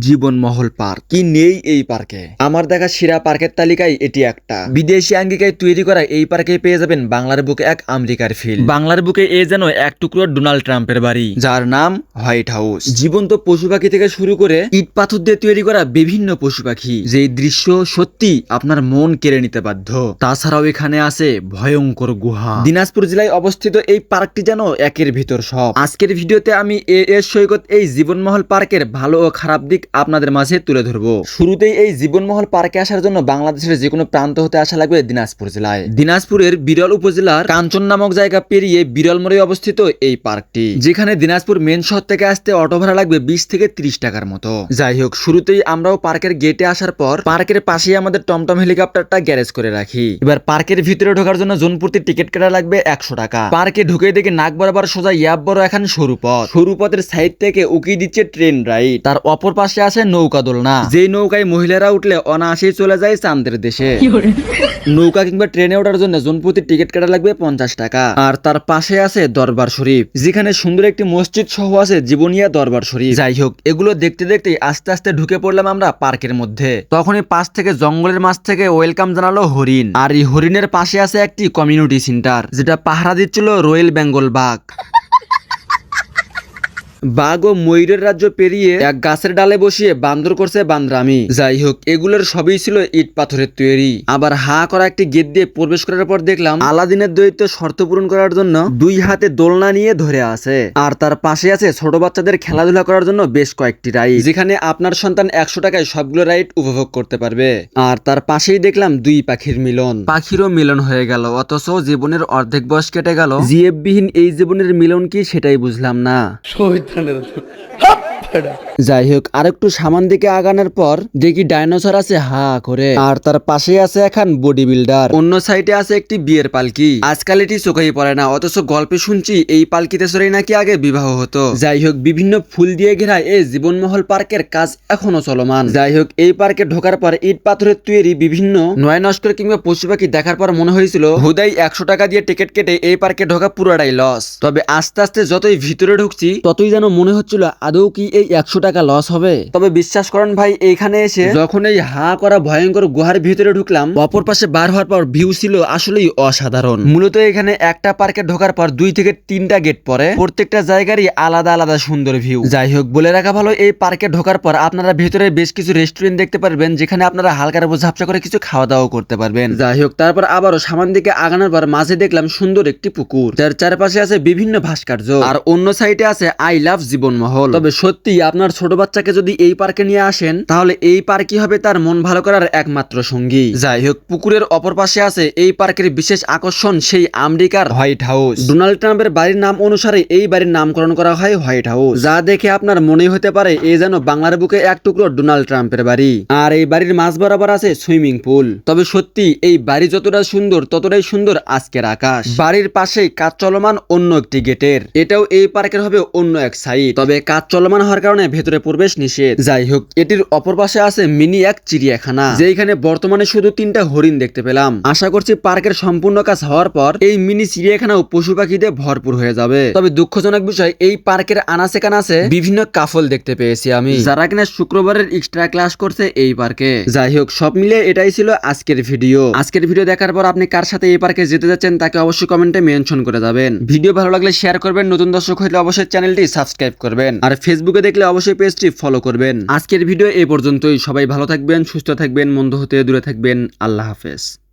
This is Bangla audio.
জীবনমহল পার্ক। কি নেই এই পার্কে? আমার দেখা সেরা পার্কের তালিকায় এটি একটা। বিদেশি আঙ্গিকায় তৈরি করা এই পার্কে পেয়ে যাবেন বাংলার বুকে এক আমেরিকার ফিল। বাংলার বুকে এ যেন এক টুকরো ডোনাল্ড ট্রাম্পের বাড়ি। যার নাম হোয়াইট হাউস। জীবন্ত পশু পাখি থেকে শুরু করে ইট পাথর দিয়ে তৈরি করা বিভিন্ন পশু পাখি। যে দৃশ্য সত্যি আপনার মন কেড়ে নিতে বাধ্য। তাছাড়াও এখানে আছে ভয়ঙ্কর গুহা। দিনাজপুর জেলায় অবস্থিত এই পার্কটি যেন একের ভিতর সব। আজকের ভিডিওতে আমি এ এস সৈকত এই জীবনমহল পার্কের ভালো ও খারাপ দিক আপনাদের মাঝে তুলে ধরবো। শুরুতেই এই জীবনমহল পার্কে আসার জন্য বাংলাদেশের যে কোনো প্রান্ত হতে আসা লাগবে দিনাজপুর জেলায়। দিনাজপুরের বিরল উপজেলার কাঞ্চন নামক জায়গা পেরিয়ে বিরল মোড়ে অবস্থিত এই পার্কটি যেখানে দিনাজপুর মেন শহর থেকে আসতে অটো ভাড়া লাগবে বিশ থেকে ত্রিশ টাকার মতো। যাই হোক শুরুতেই আমরাও পার্কের গেটে আসার পর পার্কের পাশেই আমাদের টমটম হেলিকপ্টারটা গ্যারেজ করে রাখি। এবার পার্কের ভিতরে ঢোকার জন্য জোনপুরতি টিকিট কাটা লাগবে একশো টাকা। পার্কে ঢুকে দেখে নাক বরাবর সোজা ইয়াব বড় এখন সরু পথ। সরু পথের সাইড থেকে উকি দিচ্ছে ট্রেন রাইড তার অপর পাশে আছে নৌকা দোলনা যেই নৌকায় মহিলারা উঠলে অনায়াসেই চলে যায় চান্দের দেশে। নৌকা কিংবা ট্রেনে ওঠার জন্য জোনপুরতি টিকিট কাটা লাগবে পঞ্চাশ টাকা। আর তার পাশে আছে দরবার শরীফ যেখানে সুন্দর একটি মসজিদ সহ আছে জীবনিয়া দরবার শরীফ। যাই হোক এগুলো দেখতে দেখতে আস্তে আস্তে ঢুকে পড়লাম আমরা পার্কের মধ্যে। তখনই পাশ থেকে জঙ্গলের মাছ থেকে ওয়েলকাম জানালো হরিণ। আর এই হরিণের পাশে আছে একটি কমিউনিটি সেন্টার যেটা পাহারা দিচ্ছিল রয়্যাল বেঙ্গল বাঘ। বাঘ ও ময়ূরের রাজ্য পেরিয়ে এক গাছের ডালে বসিয়ে বান্দর করছে বান্দরামি। যাই হোক, এগুলোর সবই ছিল ইট পাথরের তৈরি। আবার হা করা একটি গেট দিয়ে প্রবেশ করার পর দেখলাম আলাদিনের দৈত্য শর্ত পূরণ করার জন্য দুই হাতে দোলনা নিয়ে ধরে আছে। আর তার পাশে আছে ছোট বাচ্চাদের খেলাধুলা করার জন্য বেশ কয়েকটি রাইড। যেখানে আপনার সন্তান একশো টাকায় সবগুলো রাইড উপভোগ করতে পারবে। আর তার পাশেই দেখলাম দুই পাখির মিলন। পাখিরও মিলন হয়ে গেল, অথচ জীবনের অর্ধেক বয়স কেটে গেল। জিএফবিহীন এই জীবনের মিলন কি সেটাই বুঝলাম না। শহীদানের হাপ ফেডা। যাই হোক আরেকটু সামান দিকে আগানোর পর দেখি ডাইনোসর আছে হা করে। আর তার পাশে আছে এখন বডি বিল্ডার অন্য সাইডে আছে একটি বিয়ের পালকি। আজকাল এটি চোখেই পড়ে না, অথচ গল্পে শুনছি এই পালকিতে সরেই নাকি আগে বিবাহ হতো। যাই হোক বিভিন্ন ফুল দিয়ে ঘেরা এই জীবনমহল পার্কের কাজ এখনও চলমান। যাই হোক এই পার্কে ঢোকার পর ইট পাথরের তৈরি বিভিন্ন নয় নস্কর কিংবা পশু পাখি দেখার পর মনে হয়েছিল, হুদাই একশো টাকা দিয়ে টিকিট কেটে এই পার্কে ঢোকা পুরোটাই লস তবে আস্তে আস্তে যতই ভিতরে ঢুকছি, ততই যেন মনে হচ্ছিল আদৌ কি এই একশো টাকা লস হবে। তবে বিশ্বাস করেন ভাই এইখানে এসে যখন এই হা করা ভয়ঙ্কর গুহার ভিতরে ঢুকলাম অপর পাশে বার হওয়ার পর ভিউ ছিল আসলেই অসাধারণ। মূলত এখানে একটা পার্কে ঢোকার পর দুই থেকে তিনটা গেট পরে প্রত্যেকটা জায়গারই আলাদা আলাদা সুন্দর ভিউ যাই হোক বলে রাখা ভালো এই পার্কে ঢোকার পর আপনারা ভেতরে বেশ কিছু রেস্টুরেন্ট দেখতে পারবেন যেখানে আপনারা হালকার উপর ঝাপসা করে কিছু খাওয়া দাওয়া করতে পারবেন। যাই হোক তারপর আবারও সামান দিকে আগানোর পর মাঝে দেখলাম সুন্দর একটি পুকুর যার চারপাশে আছে বিভিন্ন ভাস্কর্য। আর অন্য সাইডে আছে আই লাভ জীবনমহল। তবে সত্যি আপনার ছোট বাচ্চাকে যদি এই পার্কে নিয়ে আসেন, তাহলে এই পার্কই হবে তার মন ভালো করার একমাত্র সঙ্গী। যাই হোক পুকুরের অপর পাশে আছে এই পার্কের বিশেষ আকর্ষণ সেই আমেরিকার হোয়াইট হাউস। ডোনাল্ড ট্রাম্পের বাড়ির নাম অনুসারে এই বাড়ির নামকরণ করা হয় হোয়াইট হাউস। যা দেখে আপনার মনে হতে পারে এ যেন বাংলার বুকে এক টুকরো ডোনাল্ড ট্রাম্পের বাড়ি। আর এই বাড়ির মাঝ বরাবর আছে সুইমিং পুল। তবে সত্যি, এই বাড়ি যতটা সুন্দর, ততটাই সুন্দর আজকের আকাশ। বাড়ির পাশেই কাজ চলমান অন্য একটি গেটের। এটাও এই পার্কের হবে অন্য এক সাইড তবে কাজ চলমান হওয়ার কারণে ভেতরে প্রবেশ নিষেধ। যাই হোক এটির অপর পাশে আছে মিনি এক চিড়িয়াখানা যেখানে বর্তমানে শুধু তিনটা হরিণ দেখতে পেলাম। আশা করছি পার্কের সম্পূর্ণ কাজ হওয়ার পর এই মিনি চিড়িয়াখানাও পশু পাখিতে ভরপুর হয়ে যাবে। তবে দুঃখজনক বিষয়, এই পার্কের আনাচে কানাচে বিভিন্ন কাফল দেখতে পেয়েছি আমি। যারা কিনা শুক্রবারের এক্সট্রা ক্লাস করছে এই পার্কে। যাই হোক সব মিলে এটাই ছিল আজকের ভিডিও। আজকের ভিডিও দেখার পর আপনি কার সাথে এই পার্কে যেতে যাচ্ছেন তাকে অবশ্যই কমেন্টে মেনশন করে যাবেন। ভিডিও ভালো লাগলে শেয়ার করবেন। নতুন দর্শক হলে অবশ্যই চ্যানেলটি সাবস্ক্রাইব করবেন। আর ফেসবুকে দেখলে অবশ্যই পেজটি ফলো করবেন। আজকের ভিডিও এ পর্যন্তই। সবাই ভালো থাকবেন, সুস্থ থাকবেন, মন্দ হতে দূরে থাকবেন। আল্লাহ হাফেজ।